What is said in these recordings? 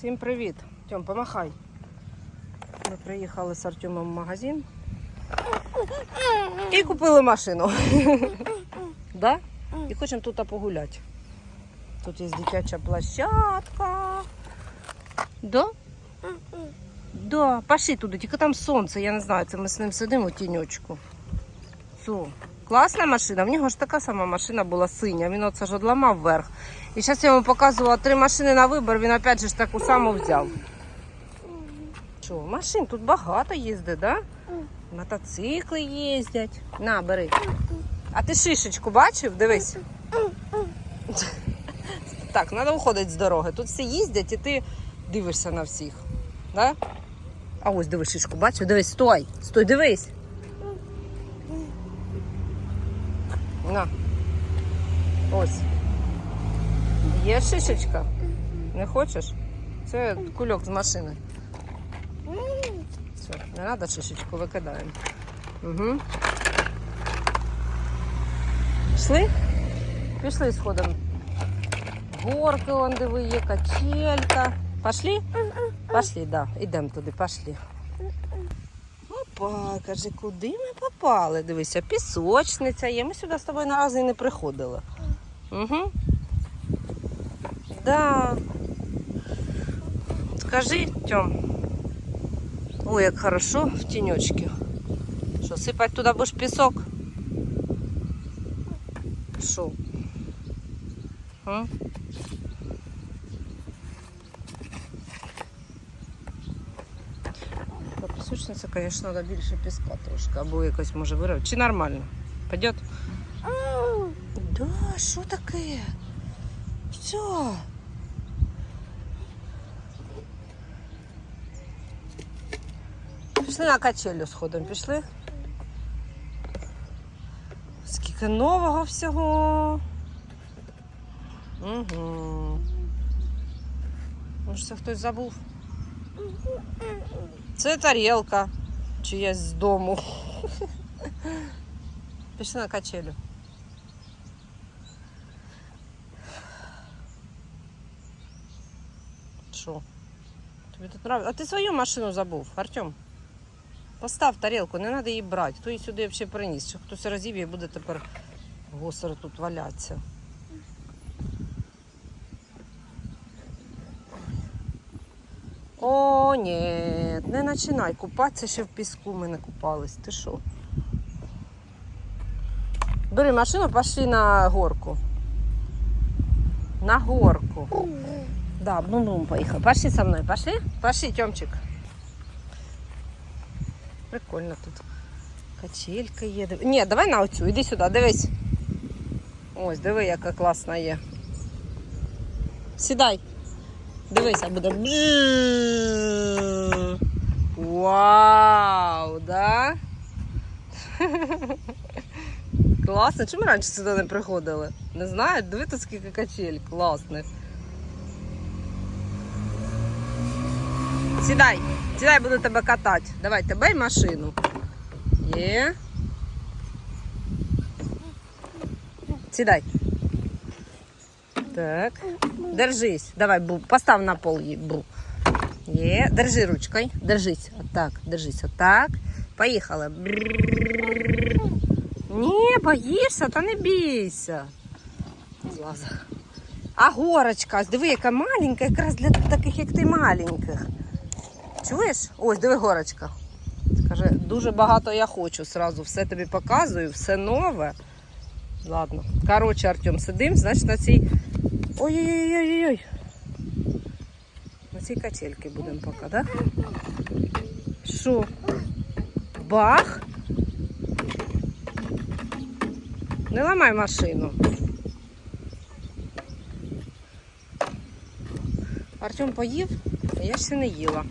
Всім привіт. Тьом, помахай. Ми приїхали з Артемом в магазин і купили машину. да? І хочемо тут погуляти. Тут є дитяча площадка. Да? Да, пошли туди, тільки там сонце, я не знаю, це ми з ним сидимо в тіньочку. Цу. Класна машина, в нього ж така сама машина була синя, він оце ж одламав вверх. І зараз я йому показувала три машини на вибір, він опять же ж таку саму взяв. Що, машин тут багато їздить, да? Мотоцикли їздять. На, бери. А ти шишечку бачив? Дивись. Так, треба виходити з дороги. Тут всі їздять і ти дивишся на всіх. Да? А ось дивись шишку, бачив? Дивись, стой, стой, дивись. На. Ось. Є шишечка? Не хочеш? Це кульок з машини. Все, не треба шишечку, викидаємо. Угу. Пішли? Пішли сходом. Горки вон диви, є качелька. Пошли? Пошли, да. Ідемо туди, пошли. Опа, каже, куди ми попали? Дивися, пісочниця є. Ми сюди з тобою на рази і не приходили. Угу. Да. Скажи, Тьом. Ой, як хорошо в тіньочки. Що, сипать туди будеш пісок? Що? А? По пісочниці, звісно, треба більше піска трошки, або якось може вирвати. Чи нормально? Пойдет? Що таке? Все. Пішли на качелю сходом, пішли. Скільки нового всього. Угу. Може, це хтось забув? Це тарілка чиясь з дому. Пішли на качелю. Що? Тобі тут нравится? А ти свою машину забув, Артем? Постав тарілку, не треба її брати. Хто її сюди взагалі приніс? Що хтось розіб'є і буде тепер госери тут валятися. О, ні, не починай купатися ще в піску. Ми не купались. Ти що? Бери машину, пошли на горку. На горку. Да, ну ну поїхали. Пошли со мною, пошли? Пошли, Тьомчик. Прикольно тут. Качелька є. Ні, давай на оцю, іди сюди, дивись. Ось, диви, яка класна є. Сідай. Дивися, буде. Вау, да? Класно. Чому раніше сюди не приходили? Не знаю, диви тут скільки качель класних. Сідай, сідай, буду тебе катати. Давай, тебе й машину. Є. Сідай. Так. Держись. Давай, бу. Постав на пол бу. Є. Держи ручкою. Держись. Отак. Держись. Отак. Поїхали. Ні, боїшся, та не бійся. А горочка, диви, яка маленька, якраз для таких, як ти маленьких. Чуєш? Ось, диви горочка. Каже, дуже багато я хочу. Сразу все тобі показую, все нове. Ладно. Коротше, Артем, сидим, значить на цій. Ой-ой-ой-ой-ой. На цій качельці будемо поки, так? Що? Бах? Не ламай машину. Артем поїв, а я ще не їла.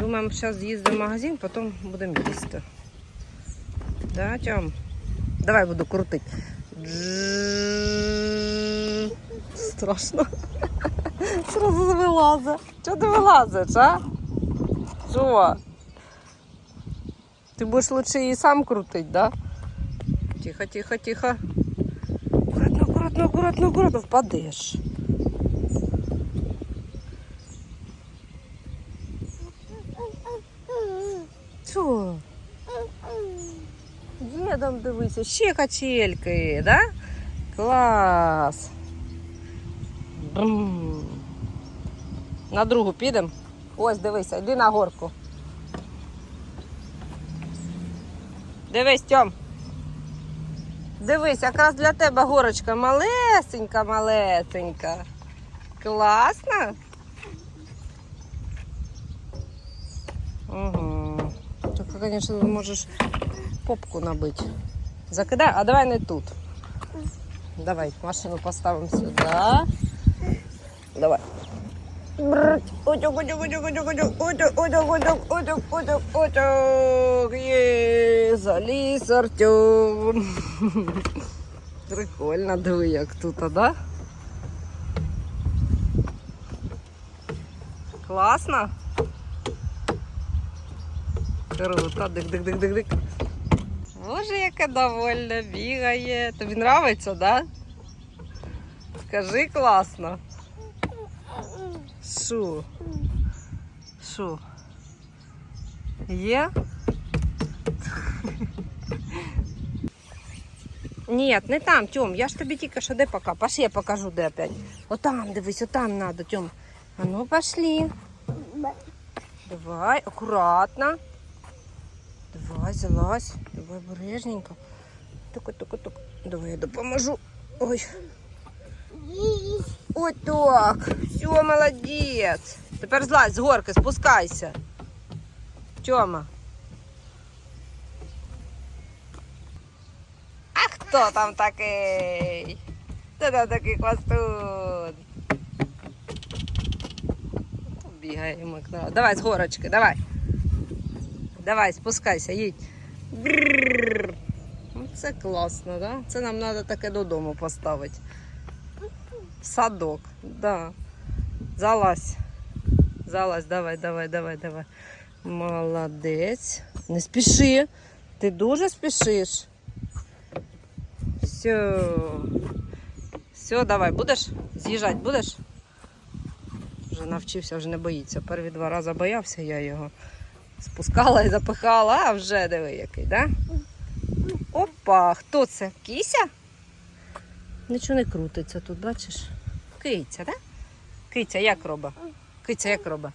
Думаємо, зараз з'їздимо в магазин, потім будемо їсти. Да, Тьом? Давай буду крутити. Страшно. Сразу вилазить. Чого ти вилазиш, а? Що? Ти будеш лучше її сам крутити, да? Тихо, тихо, тихо. Аккуратно, аккуратно, аккуратно, аккуратно, впадеш. Що? Є там, дивися, ще качельки, да? Клас. Брм. На другу підемо. Ось, дивися, йди на горку. Дивись, Тьом. Дивись, якраз для тебе горочка малесенька, малесенька. Класно? Угу. Тільки, звісно, можеш попку набити. Закидай, а давай не тут. Давай, машину поставимо сюди. Давай. Утюг, утюг, утюг, утюг, утюг, утюг, утюг, утюг, утюг, утюг, утюг. Є, Артем. Прикольно, диви, як тут, да? Класно? Круто, дик-дик-дик-дик-дик. Боже, яке довольне бігає. Тобі нравиться, да? Скажи класно. Що? Що? Є? Ні, не там, Тьом. Я ж тобі тільки що де пока. Пошли, я покажу, де опять. Отам, дивись, отам надо, Тьом. А ну пошли. Давай, акуратно. Давай, залазь. Давай бережненько. Тука, тука, тука. Давай я допоможу. Ой. Ось так. Все, молодець. Тепер злазь з горки, спускайся. Тьома. А хто там такий? Хто там такий хвостун? Бігаємо. Давай з горочки, давай. Давай, спускайся, їдь. Ну, Це класно, да? Це нам треба таке додому поставити. Садок, да. Залазь. Залазь, давай, давай, давай, давай. Молодець. Не спіши. Ти дуже спішиш. Все. Все, давай, будеш? З'їжджати будеш? Вже навчився, вже не боїться. Перві два рази боявся я його. Спускала і запихала, а вже диви який, да? Опа, хто це? Кіся? Нічого не крутиться тут, бачиш? Киця, да? Киця як роба? Киця як роба?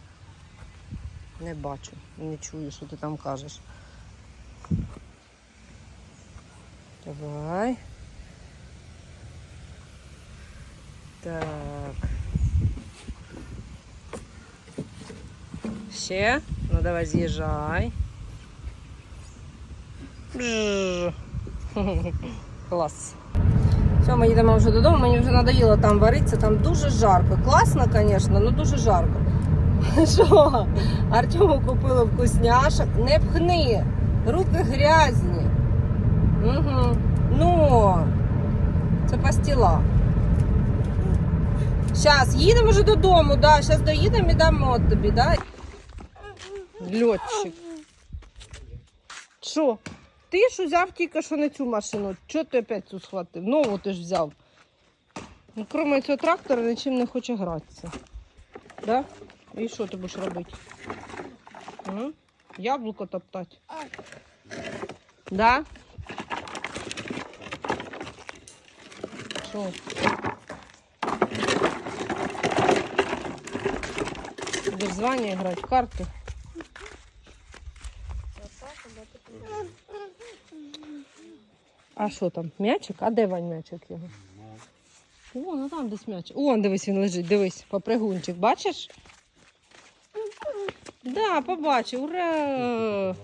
Не бачу, не чую, що ти там кажеш. Давай. Так. Ще? Ну давай з'їжджай. Клас. Все, ми їдемо вже додому, мені вже надоїло там варитися, там дуже жарко. Класно, звісно, але дуже жарко. Що? Артему купили вкусняшок. Не пхни. Руки грязні. Угу. Ну, це пастіла. Зараз їдемо вже додому, да. Зараз доїдемо і дамо тобі, да? Льотчик. Що? Ти ж взяв тільки що не цю машину. Чого ти опять цю схватив? Нову ти ж взяв. Ну, крім цього трактора, нічим не хоче гратися. Да? І що ти будеш робити? М? Яблуко топтати. Да? Що? Звання грати в карти? А що там? М'ячик? А де Вань м'ячик його? О, ну там десь м'ячик. О, дивись, він лежить, дивись, попригунчик, бачиш? Да, побачив, ура!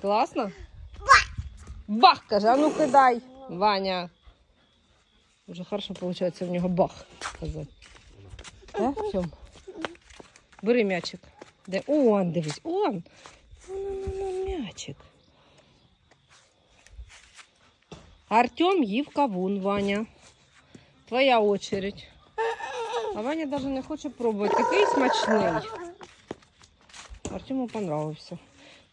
Класно? Бах! каже, а ну кидай, Ваня. Уже хорошо виходить в нього бах казати. Так, Тьом? Бери м'ячик. Де? Он, дивись, он. Ну, ну, ну, м'ячик. Артем їв кавун, Ваня. Твоя очередь. А Ваня навіть не хоче пробувати. Такий смачний. Артему понравився.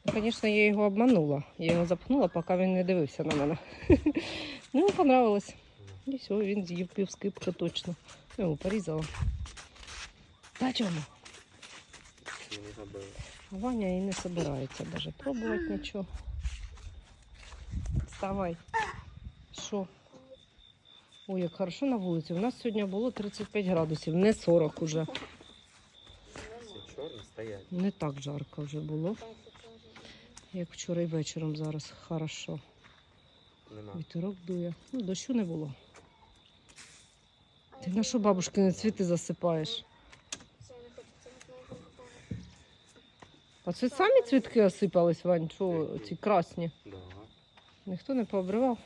Ну, звісно, я його обманула. Я його запхнула, поки він не дивився на мене. Ну, йому понравилось. І все, він з'їв пів скипки точно. Я його порізала. Та чому? Ваня і не собирається навіть пробувати нічого. Вставай. Що? Ой, як хорошо на вулиці. У нас сьогодні було 35 градусів, не 40 уже. Не так жарко вже було, як вчора і вечором зараз. Хорошо. Вітерок дує. Ну, дощу не було. Ти на що бабушкини цвіти засипаєш? А це самі цвітки осипались, Вань, що ці красні? Ніхто не пообривав.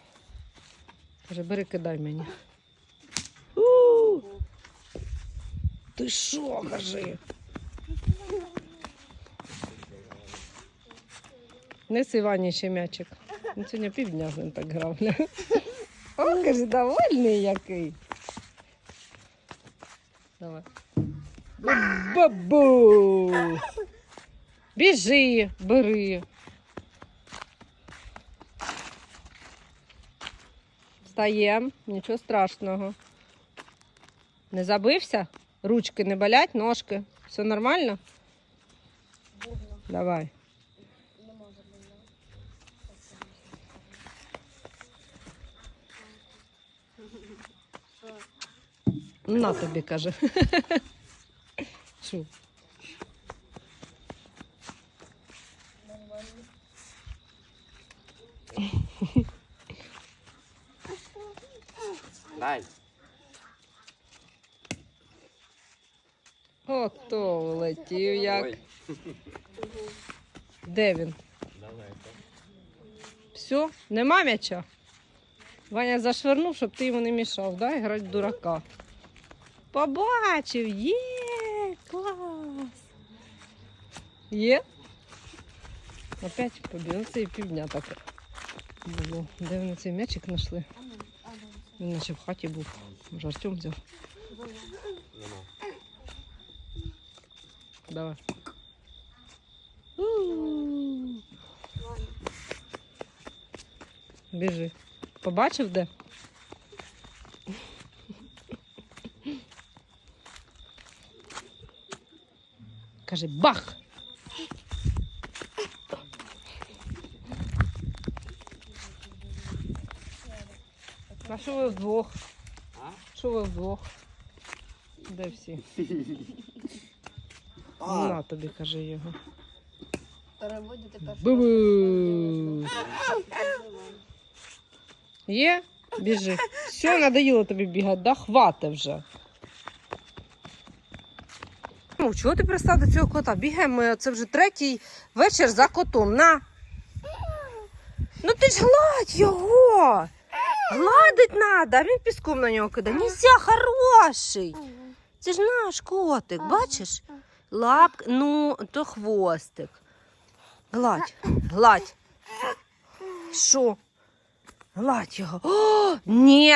Каже, бери, кидай мені. У! Ти що, кажи? Неси Вані ще м'ячик. Він сьогодні півдня з ним так грав. О, каже, довольний який. Давай. Бабу! Біжи, бери. Встаємо, нічого страшного. Не забився? Ручки не болять, ножки. Все нормально? Давай. На тобі каже. Що? Дай. Ото влетів як. Ой. Де він? Далеко. Все, нема м'яча. Ваня зашвирнув, щоб ти йому не мішав, да? грати дурака. Побачив, є, клас. Є? Опять побіг. Це і півдня так було. Де вони цей м'ячик знайшли? Він наче в хаті був. Може, Артем взяв. Нема. Давай. У. Біжи. Побачив де? Каже, бах! Що ви вдвох? А? Що ви вдвох? Де всі? На тобі, каже його. Переводите першу. Є? Біжи. Все, надоїло тобі бігати, да? Хвати вже. Ну, чого ти пристав до цього кота? Бігаємо, це вже третій вечір за котом. На. Ну ти ж гладь його. Гладить треба, а він піском на нього кидає. Нельзя, хороший. Це ж наш котик, бачиш? Лапк, ну, то хвостик. Гладь, гладь. Що? Гладь його. О, ні,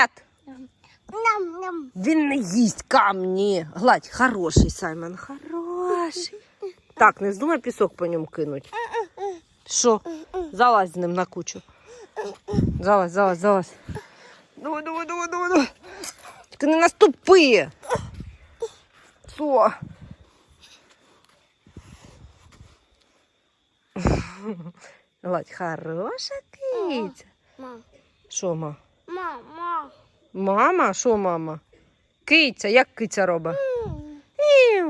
він не їсть камні. Гладь, хороший Саймон, хороший. Так, не здумай пісок по ньому кинуть. Що? Залазь з ним на кучу. Залазь, залазь, залазь. Давай, давай, давай, давай, давай. Тільки не наступи. Що? Гладь, хороша киця. Мам. Що, ма? Мама. Мама? Що мама? Киця, як киця робить?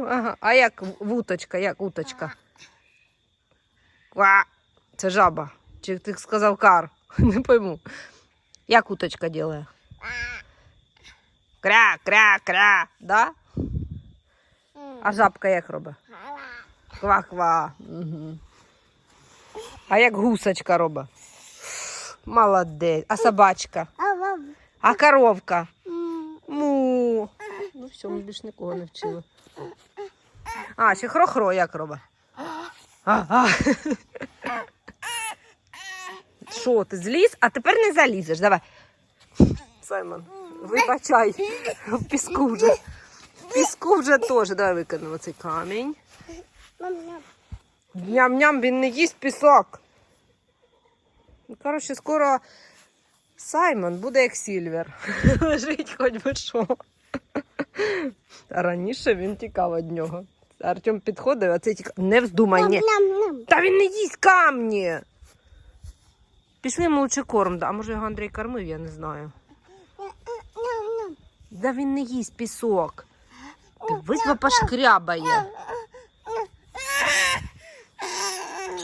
Ага. А як вуточка, як уточка? Це жаба. Чи ти сказав кар? Не пойму. Як уточка ділає? Кря, кря, кря, да? А жабка як робить? Ква-ква. Угу. А як гусочка робить? Молодець. А собачка? А коровка? Му. Ну все, ми більш нікого не вчили. А, ще хро-хро як робить? Ага. Що, ти зліз? А тепер не залізеш. Давай. Саймон, вибачай. В піску вже. В піску вже теж. Давай викинемо цей камінь. Ням-ням. Він не їсть пісок. Ну, Коротше, скоро Саймон буде як Сільвер. Лежить хоч би що. А раніше він тікав від нього. Артем підходив, а цей тільки не вздумай, ні. Та він не їсть камні. Пішли йому лучше корм, а може його Андрій кормив, я не знаю. Да він не їсть пісок. Дивись, пошкрябає.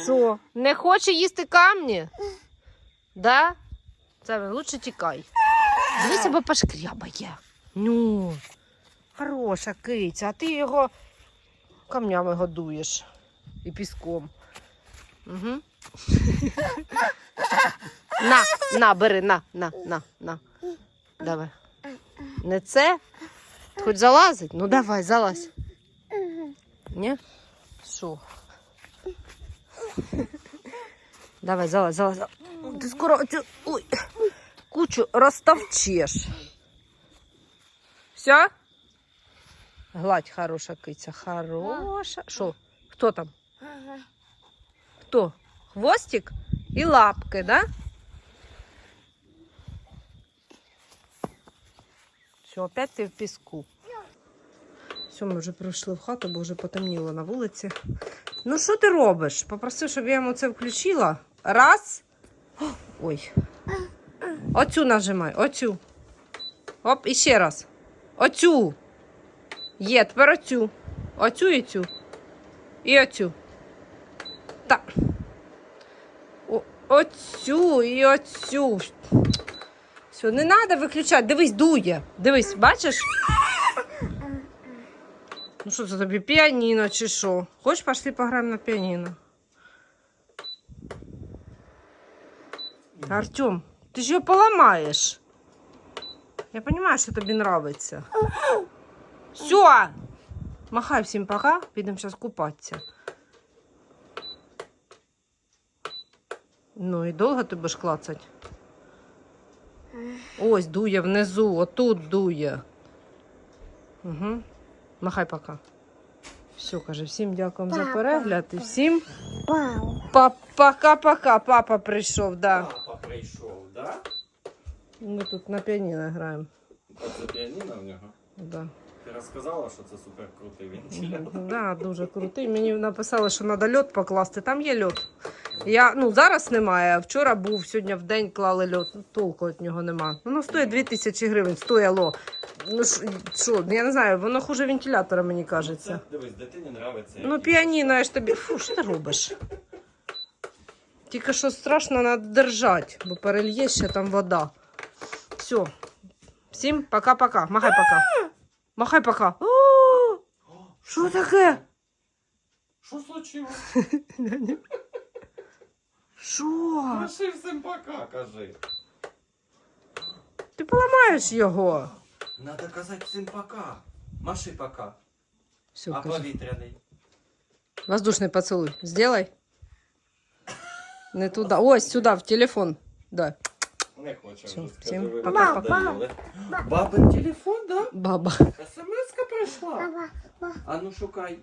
Що, не хоче їсти камні? Да? Це лучше тікай. Дивись, бо пошкрябає. Ну, хороша киця, а ти його камнями годуєш і піском. Угу. На, на, бери, на, на, на, на. Давай. Не це? Хоч залазить? Ну давай, залазь. Ні? Що? Давай, залазь, залазь. Ти скоро цю ой, кучу розтовчеш. Все? Гладь хороша киця. Хороша. Що? Хто там? Хто? Хвостик і лапки, да? Все, опять ти в піску. Все, ми вже прийшли в хату, бо вже потемніло на вулиці. Ну, що ти робиш? Попросив, щоб я йому це включила. Раз. Ой. Оцю нажимай, оцю. Оп, і ще раз. Оцю. Є, тепер оцю. Оцю і цю. І оцю. Так. О, оцю і оцю. Все, не треба виключати. Дивись, дує. Дивись, бачиш? Ну що це тобі, піаніно чи що? Хочеш, пошли пограємо на піаніно? Артем, ти ж його поламаєш. Я розумію, що тобі подобається. Все! Махай всім пока, підемо зараз купатися. Ну і довго ти будеш клацати? Ось дує внизу, отут дує. Угу. Махай пока. Все, каже, всім дякуємо за перегляд і всім па- пока-пока. Папа прийшов, да. Папа прийшов, да? Ми тут на піаніно граємо. Це піаніно в нього. Да. Ти розказала, що це супер крутий вентилятор. Да, дуже крутий. Мені написали, що треба льот покласти. Там є льот. Я, ну, зараз немає, а вчора був, сьогодні в день клали льот. Ну, Толку від нього нема. Воно стоїть 2000 гривень, стояло. Ну що, що, я не знаю, воно хуже вентилятора, мені кажеться. Це, дивись, дитині нравиться. Ну, піаніно, я ж тобі. Фу, що ти робиш? Тільки що страшно треба держати, бо перельє ще там вода. Все. Всім пока-пока. Махай пока. Махай пока. О, Що таке? Що случилось? Що? Маши всім пока, кажи. Ти поламаєш його. Надо казати всім пока. Маши пока. Все, А кажи. повітряний? Воздушный поцелуй. Сделай. Не туда. Ось, сюда, в телефон. Да. Не вже, всім ви пока-пока. надоїли. Бабин телефон, да? Баба. СМС-ка прийшла. Баба. Баба. А ну шукай.